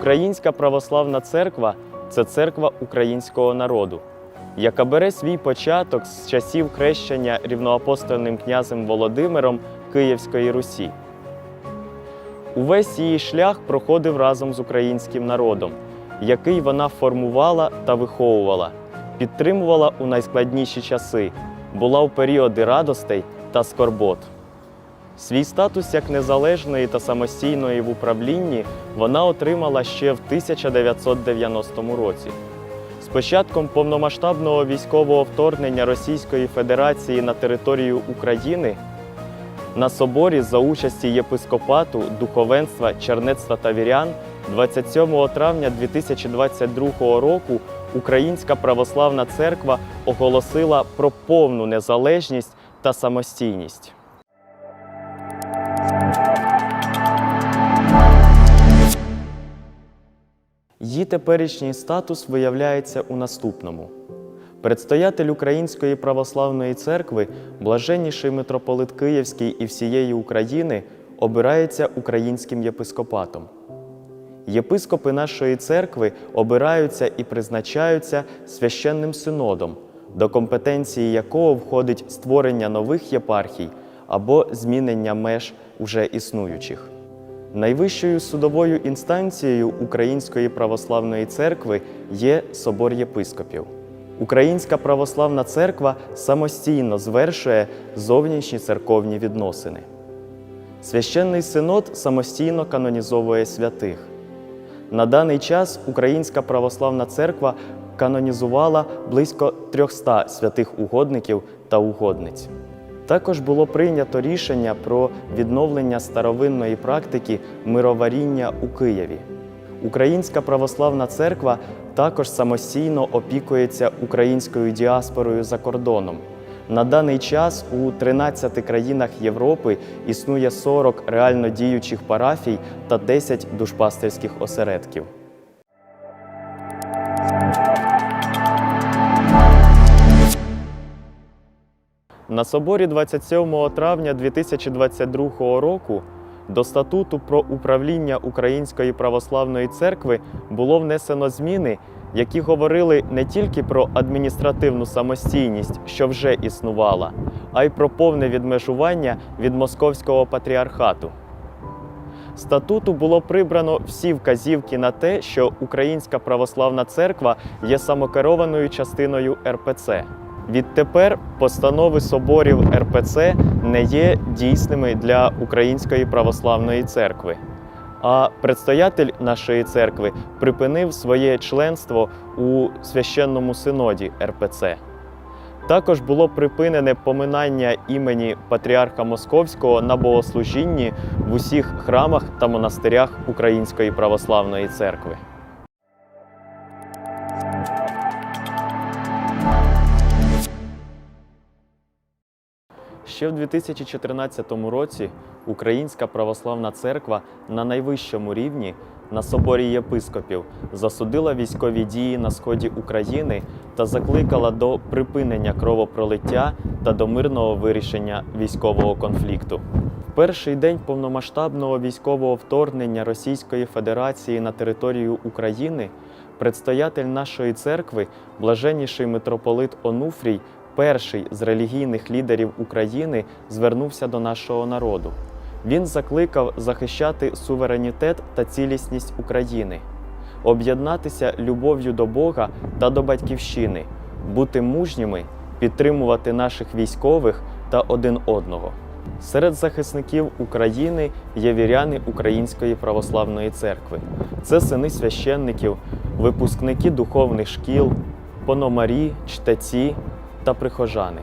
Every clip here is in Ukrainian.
Українська православна церква це церква українського народу, яка бере свій початок з часів хрещення рівноапостольним князем Володимиром Київської Русі. Увесь її шлях проходив разом з українським народом, який вона формувала та виховувала, підтримувала у найскладніші часи, була у періоди радостей та скорбот. Свій статус як незалежної та самостійної в управлінні вона отримала ще в 1990 році. З початком повномасштабного військового вторгнення Російської Федерації на територію України на соборі за участі єпископату, духовенства, чернецтва та вірян 27 травня 2022 року Українська православна церква оголосила про повну незалежність та самостійність. Її теперішній статус виявляється у наступному. Предстоятель Української православної церкви, блаженніший митрополит Київський і всієї України, обирається українським єпископатом. Єпископи нашої церкви обираються і призначаються священним синодом, до компетенції якого входить створення нових єпархій або змінення меж уже існуючих. Найвищою судовою інстанцією Української православної церкви є Собор єпископів. Українська православна церква самостійно звершує зовнішні церковні відносини. Священний синод самостійно канонізовує святих. На даний час Українська православна церква канонізувала близько 300 святих угодників та угодниць. Також було прийнято рішення про відновлення старовинної практики мироваріння у Києві. Українська православна церква також самостійно опікується українською діаспорою за кордоном. На даний час у 13 країнах Європи існує 40 реально діючих парафій та 10 душпастерських осередків. На соборі 27 травня 2022 року до статуту про управління Української православної церкви було внесено зміни, які говорили не тільки про адміністративну самостійність, що вже існувала, а й про повне відмежування від московського патріархату. Статуту було прибрано всі вказівки на те, що Українська православна церква є самокерованою частиною РПЦ. Відтепер постанови соборів РПЦ не є дійсними для Української православної церкви. А предстоятель нашої церкви припинив своє членство у священному синоді РПЦ. Також було припинене поминання імені Патріарха Московського на богослужінні в усіх храмах та монастирях Української православної церкви. Ще в 2014 році Українська православна церква на найвищому рівні на соборі єпископів засудила військові дії на сході України та закликала до припинення кровопролиття та до мирного вирішення військового конфлікту. В перший день повномасштабного військового вторгнення Російської Федерації на територію України предстоятель нашої церкви, блаженніший митрополит Онуфрій, перший з релігійних лідерів України звернувся до нашого народу. Він закликав захищати суверенітет та цілісність України, об'єднатися любов'ю до Бога та до батьківщини, бути мужніми, підтримувати наших військових та один одного. Серед захисників України є віряни Української православної церкви. Це сини священників, випускники духовних шкіл, пономарі, чтеці та прихожани.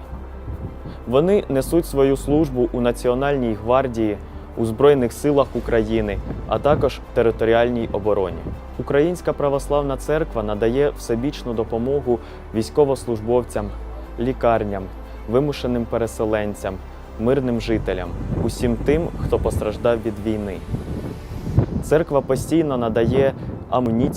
Вони несуть свою службу у Національній гвардії, у Збройних силах України, а також в територіальній обороні. Українська православна церква надає всебічну допомогу військовослужбовцям, лікарням, вимушеним переселенцям, мирним жителям, усім тим, хто постраждав від війни. Церква постійно надає амуніцію.